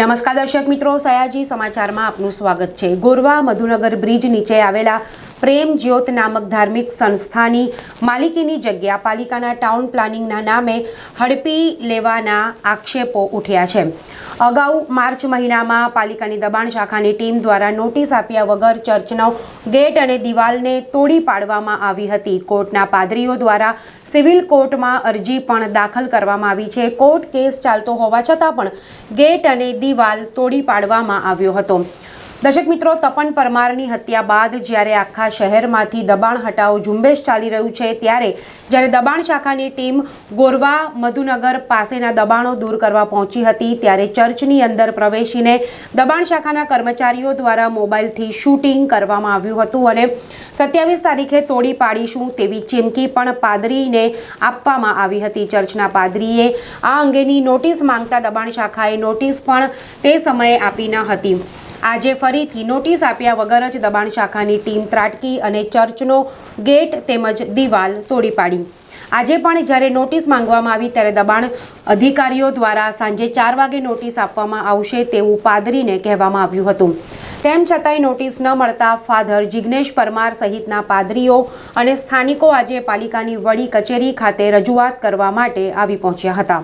નમસ્કાર દર્શક મિત્રો સયાજી સમાચારમાં આપનું સ્વાગત છે. ગોરવા મધુનગર બ્રિજ નીચે આવેલા પ્રેમ જ્યોત નામક ધાર્મિક સંસ્થાની માલિકીની જગ્યા પાલિકાના ટાઉન પ્લાનિંગના નામે હડપી લેવાના આક્ષેપો ઉઠ્યા છે. અગાઉ માર્ચ મહિનામાં પાલિકાની દબાણ શાખાની ટીમ દ્વારા નોટિસ આપ્યા વગર ચર્ચનો ગેટ અને દિવાલને તોડી પાડવામાં આવી હતી. કોર્ટના પાદરીઓ દ્વારા સિવિલ કોર્ટમાં અરજી પણ દાખલ કરવામાં આવી છે. કોર્ટ કેસ ચાલતો હોવા છતાં પણ ગેટ અને દિવાલ તોડી પાડવામાં આવ્યો હતો. દર્શક મિત્રો, તપન પરમારની હત્યા બાદ જ્યારે આખા શહેરમાંથી દબાણ હટાવ ઝુંબેશ ચાલી રહ્યું છે, ત્યારે જ્યારે દબાણ શાખાની ટીમ ગોરવા મધુનગર પાસેના દબાણો દૂર કરવા પહોંચી હતી, ત્યારે ચર્ચની અંદર પ્રવેશીને દબાણ શાખાના કર્મચારીઓ દ્વારા મોબાઈલથી શૂટિંગ કરવામાં આવ્યું હતું અને સત્યાવીસ તારીખે તોડી પાડીશું તેવી ચીમકી પણ પાદરીને આપવામાં આવી હતી. ચર્ચના પાદરીએ આ અંગેની નોટિસ માંગતા દબાણ શાખાએ નોટિસ પણ તે સમયે આપી ન હતી. આજે ફરીથી નોટિસ આપ્યા વગર જ દબાણ શાખાની ટીમ ત્રાટકી અને ચર્ચનો ગેટ તેમજ દિવાલ તોડી પાડી. આજે પણ જ્યારે નોટિસ માંગવામાં આવી ત્યારે દબાણ અધિકારીઓ દ્વારા સાંજે ચાર વાગે નોટિસ આપવામાં આવશે તેવું પાદરીને કહેવામાં આવ્યું હતું. તેમ છતાંય નોટિસ ન મળતા ફાધર જિગ્નેશ પરમાર સહિતના પાદરીઓ અને સ્થાનિકો આજે પાલિકાની વડી કચેરી ખાતે રજૂઆત કરવા માટે આવી પહોંચ્યા હતા.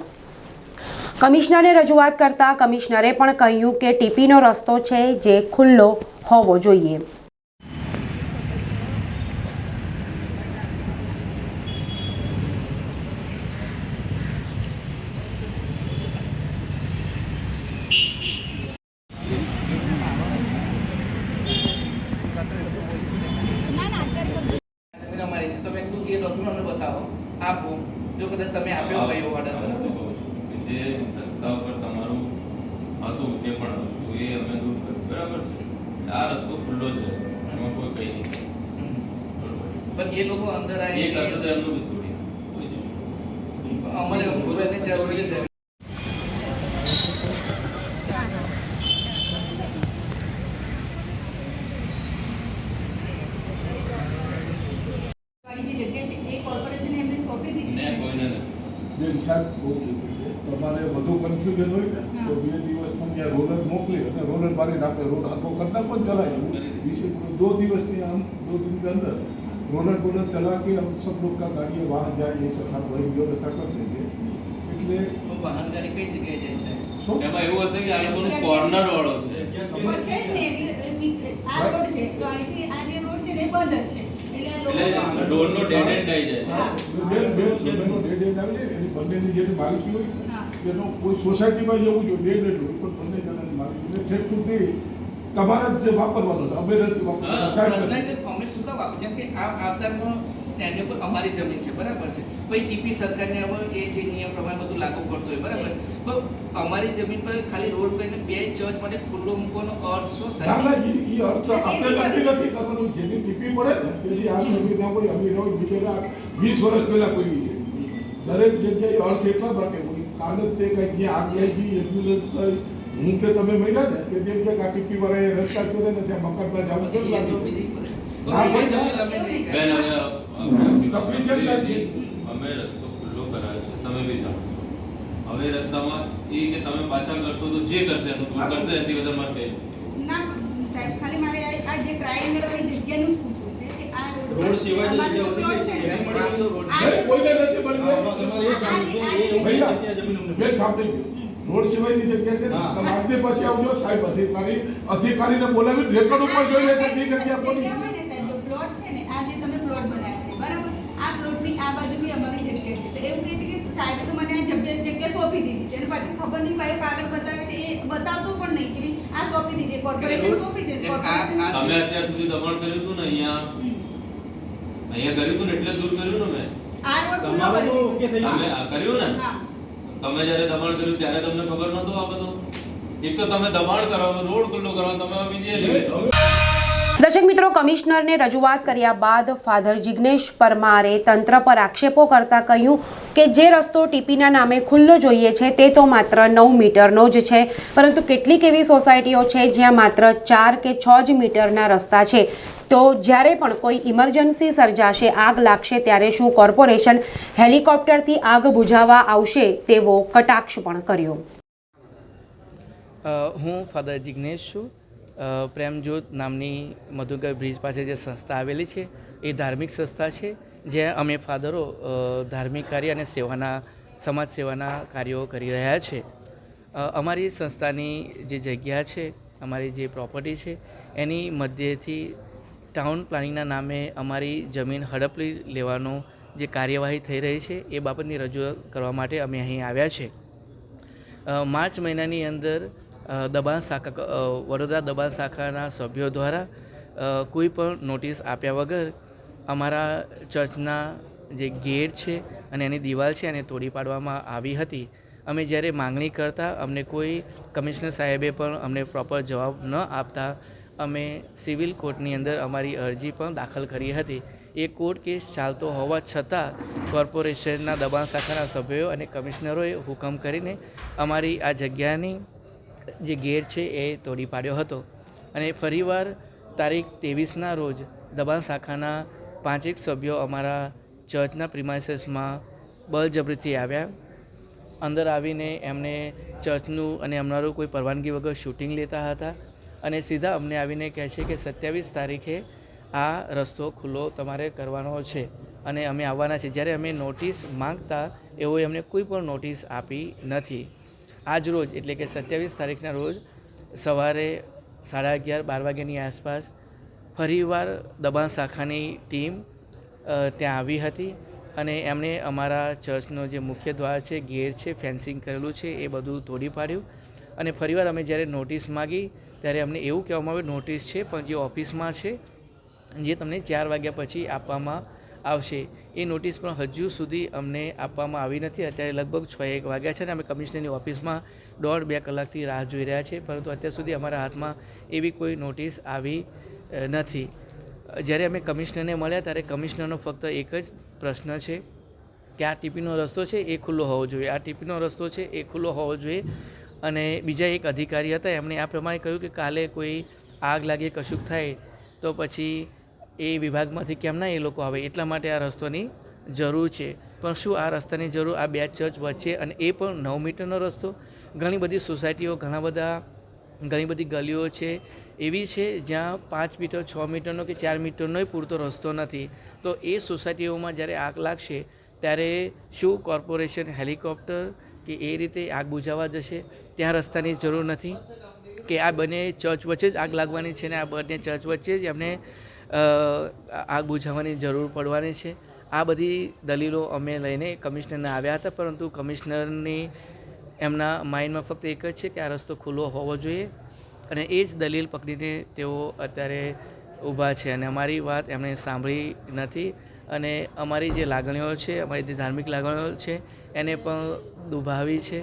કમિશનરને રજૂઆત કરતા કમિશનરે પણ કહ્યું કે ટીપીનો રસ્તો છે જે ખુલ્લો હોવો જોઈએ. તમે છે તમે એ ડોક્યુમેન્ટ બતાવો. આપો. જો કદાચ તમે આપ્યો હોય એવો ઓર્ડર હું શું કહું છું કે જે રસ્તા ઉપર તમારું હતું જે પણ વસ્તુ એ અમે દૂર કર્યું બરાબર છે આ રસ્તો ખુલ્લો છે. એમાં કોઈ કઈ નહીં. પણ એ લોકો અંદર એ આવી કરતો તો એમનું બી થોડી અમારે ઉભરવાની જરૂરી છે. જે એ હિસાબ બહુ તમારે વધુ કન્ફ્યુઝન હોય ને તો બે ત્યાં રોલર મોકલી અને રોલર મારી નાખે રોડ આખો કરતા પણ ચલાય એવું बीस दो दिवस के हम दो दिन के अंदर रोलर रोलर चला के हम सब लोग का गाड़ी वहाँ जाए ये सब सब वही व्यवस्था कर देंगे એટલે તો વાહન ગાડી કઈ જગ્યાએ જાય છે શું? એમાં એવું હશે કે આ લોકોનું કોર્નર વાળો છે તો છે જ ને એટલે આ રોડ છે તો અહીંથી આ જે રોડ છે ને એ બંધ જ છે એટલે આ લોકો એટલે ડોરનો ડેડ એન્ડ આવી જાય. હા. બે બે જમીનો ડેડ એન્ડ આવી જાય. એની બંનેની જે માલિકી હોય. એનો કોઈ સોસાયટીમાં જવું જોઈએ ડેડ એન્ડ હોય પણ બંને જણાની માલિકી. એટલે સુધી તમારે જ જે વાપરવાનો છે અમે નથી વાપરવાનો પ્રશ્ન કે અમે શું કામ જેમ કે આ આવતારનો ટેન્ડર પર અમારી જમીન છે બરાબર છે. પછી ટીપી સરકારને હવે એ જે નિયમ પ્રમાણે બધું લાગુ કરતો હોય બરાબર. તો અમારી જમીન પર ખાલી રોડ કરીને બે ચર્ચ માટે ખુલ્લો મૂકવાનો અર્થ શું ના સાહેબ? ના ઈ ઈ અર્થ આપણે નક્કી નથી કરવાનું. જેની ટીપી પડે તેની આ સર્વે ના હોય અમીર હોય બીજેના વીસ વર્ષ પહેલા પડી છે. દરેક જગ્યાએ અર્થ એટલા માટે કાલે તે કંઈક જે આગ લાગી એમ્બ્યુલન્સ થઈ હું કે તમે મળ્યા ને તે જગ્યાએ આ ટીપી વાળાએ રસ્તા કરે ને ત્યાં મકાનમાં જવું એ એ બેન હવે Sufficient નથી. અમે રસ્તો ખુલ્લો કરાયો છે. તમે બી જાણો છો. હવે રસ્તામાં એ કે તમે પાછા કરશો તો જે કરશે એનું તું કરશે એથી વધારે મારે ના સાહેબ ખાલી મારે આ જે ટ્રાયેંગલ વાળી જગ્યાનું પૂછવું છે કે આ રોડ રોડ સિવાયની જગ્યા જે બધી plot કઈ ને, રોડ નથી મળી. રોડ સિવાયની જગ્યા છે પછી આવજો સાહેબ અધિકારી અધિકારીને બોલાવી રેકોર્ડ ઉપર જોઈ લેશે કે જગ્યા જગ્યા કોની. આ આ બાજુ બી અમારી જગ્યા છે. તો એવું કહે છે કે સાહેબે તો મને આ જગ્યા જગ્યા સોંપી દીધી છે. અને પાછી ખબર નહીં ભાઈ કાગળ બતાવે છે એ બતાવતો પણ નહીં કે આ સોંપી દીધી. કોર્પોરેશન સોંપી છે કોર્પોરેશન તમે અત્યાર સુધી દબાણ કર્યું હતું ને અહીંયા? અહીંયા કર્યું હતું ને એટલે દૂર કર્યું ને મેં? આ રોડ ખુલ્લો તમારું ઓકે થઈ દીધો. તમે કર્યું ને? તમે જ્યારે દબાણ કર્યું ત્યારે તમને ખબર નહોતું આ બધું? એક તો તમે દબાણ કરાવો રોડ ખુલ્લો કરાવો તમે બીજી. દર્શક મિત્રો, કમિશનરને રજૂઆત કર્યા બાદ ફાધર જિગ્નેશ પરમારે તંત્ર પર આક્ષેપો કરતા કહ્યું કે જે રસ્તો ટીપીના નામે ખુલ્લો જોઈએ છે, તે તો માત્ર નવ મીટરનો જ છે. પરંતુ કેટલીક એવી સોસાયટીઓ છે, જ્યાં માત્ર ચાર કે છ જ મીટરના રસ્તા છે. તો જ્યારે પણ કોઈ ઇમરજન્સી સર્જાશે, આગ લાગશે, ત્યારે શું કોર્પોરેશન હેલિકોપ્ટરથી આગ બુઝાવવા આવશે, તેવો કટાક્ષ પણ કર્યો. હું ફાધર જિગ્નેશ છું. પ્રેમજ્યોત નામની મધુકર બ્રિજ પાસે જે સંસ્થા આવેલી છે, એ ધાર્મિક સંસ્થા છે, જ્યાં અમે ફાધરો ધાર્મિક કાર્ય અને સેવાના, સમાજ સેવાના કાર્યો કરી રહ્યા છે. અમારી સંસ્થાની જે જગ્યા છે, અમારી જે પ્રોપર્ટી છે, એની મધ્યેથી ટાઉન પ્લાનિંગના નામે અમારી જમીન હડપલી લેવાનો જે કાર્યવાહી થઈ રહી છે, એ બાબતની રજૂઆત કરવા માટે અમે અહીં આવ્યા છે. માર્ચ મહિનાની અંદર દબાણ શાખા વડોદરા દબાણ શાખાના સભ્યો દ્વારા કોઈ પણ નોટિસ આપ્યા વગર અમારા ચર્ચના જે ગેટ છે અને એની દિવાલ છે એને તોડી પાડવામાં આવી હતી. અમે જ્યારે માંગણી કરતા અમને કોઈ કમિશનર સાહેબે પણ અમને પ્રોપર જવાબ ન આપતા અમે સિવિલ કોર્ટની અંદર અમારી અરજી પણ દાખલ કરી હતી. એ કોર્ટ કેસ ચાલતો હોવા છતાં કોર્પોરેશનના દબાણ શાખાના સભ્યો અને કમિશનરોએ હુકમ કરીને અમારી આ જગ્યાની જે ગેટ છે એ તોડી પાડ્યો હતો. અને ફરીવાર તારીખ ત્રેવીસના રોજ દબાણ શાખાના પાંચેક સભ્યો અમારા ચર્ચના પ્રિમાઇસીસમાં બળજબરીથી આવ્યા. અંદર આવીને એમને ચર્ચનું અને અમારું કોઈ પરવાનગી વગર શૂટિંગ લેતા હતા અને સીધા અમને આવીને કહે છે કે સત્યાવીસ તારીખે આ રસ્તો ખુલ્લો તમારે કરવાનો છે અને અમે આવવાના છે જ્યારે અમે નોટિસ માંગતા એઓએ અમને કોઈ પણ નોટિસ આપી નથી. આજ રોજ, એટલે કે સત્યાવીસ તારીખના રોજ સવારે સાડા અગિયાર, બાર વાગ્યાની આસપાસ ફરીવાર દબાણ શાખાની ટીમ ત્યાં આવી હતી અને એમણે અમારા ચર્ચનો જે મુખ્ય દ્વાર છે, ગેટ છે, ફેન્સિંગ કરેલું છે, એ બધું તોડી પાડ્યું. અને ફરીવાર અમે જ્યારે નોટિસ માગી, ત્યારે અમને એવું કહેવામાં આવ્યું, નોટિસ છે, પણ જે ઓફિસમાં છે, જે તમને ચાર વાગ્યા પછી આપવામાં આવશે. એ નોટિસ પણ હજુ સુધી અમને આપવામાં આવી નથી. અત્યારે લગભગ છ એક વાગ્યા છે ને અમે કમિશનરની ઓફિસમાં દોઢ બે કલાકથી રાહ જોઈ રહ્યા છીએ. પરંતુ અત્યાર સુધી અમારા હાથમાં એવી કોઈ નોટિસ આવી નથી. જ્યારે અમે કમિશનરને મળ્યા ત્યારે કમિશનરનો ફક્ત એક જ પ્રશ્ન છે કે આ ટીપીનો રસ્તો છે એ ખુલ્લો હોવો જોઈએ. આ ટીપીનો રસ્તો છે એ ખુલ્લો હોવો જોઈએ. અને બીજા એક અધિકારી હતા, એમણે આ પ્રમાણે કહ્યું કે કાલે કોઈ આગ લાગે, કશુંક થાય, તો પછી એ વિભાગમાંથી કેમ ના એ લોકો આવે એટલા માટે આ રસ્તોની જરૂર છે. પણ શું આ રસ્તાની જરૂર? આ બે ચર્ચ વચ્ચે અને એ પણ નવ મીટરનો રસ્તો. ઘણી બધી સોસાયટીઓ, ઘણા બધા, ઘણી બધી ગલીઓ છે, એવી છે જ્યાં પાંચ મીટર, છ મીટરનો કે ચાર મીટરનોય પૂરતો રસ્તો નથી. તો એ સોસાયટીઓમાં જ્યારે આગ લાગશે, ત્યારે શું કોર્પોરેશન, હેલિકોપ્ટર કે એ રીતે આગ બુઝાવવા જશે? ત્યાં રસ્તાની જરૂર નથી. કે આ બંને ચર્ચ વચ્ચે જ આગ લાગવાની છે ને આ બંને ચર્ચ વચ્ચે જ એમને આગ બુઝાવવાની જરૂર પડવાની છે. આ બધી દલીલો અમે લઈને કમિશનરને આવ્યા હતા, પરંતુ કમિશનરની એમના માઇન્ડમાં ફક્ત એક જ છે કે આ રસ્તો ખુલ્લો હોવો જોઈએ અને એ જ દલીલ પકડીને તેઓ અત્યારે ઊભા છે. અને અમારી વાત એમણે સાંભળી નથી અને અમારી જે લાગણીઓ છે, અમારી જે ધાર્મિક લાગણીઓ છે, એને પણ દુભાવી છે.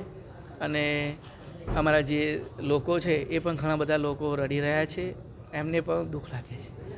અને અમારા જે લોકો છે, એ પણ ઘણા બધા લોકો રડી રહ્યા છે. એમને પણ દુઃખ લાગે છે.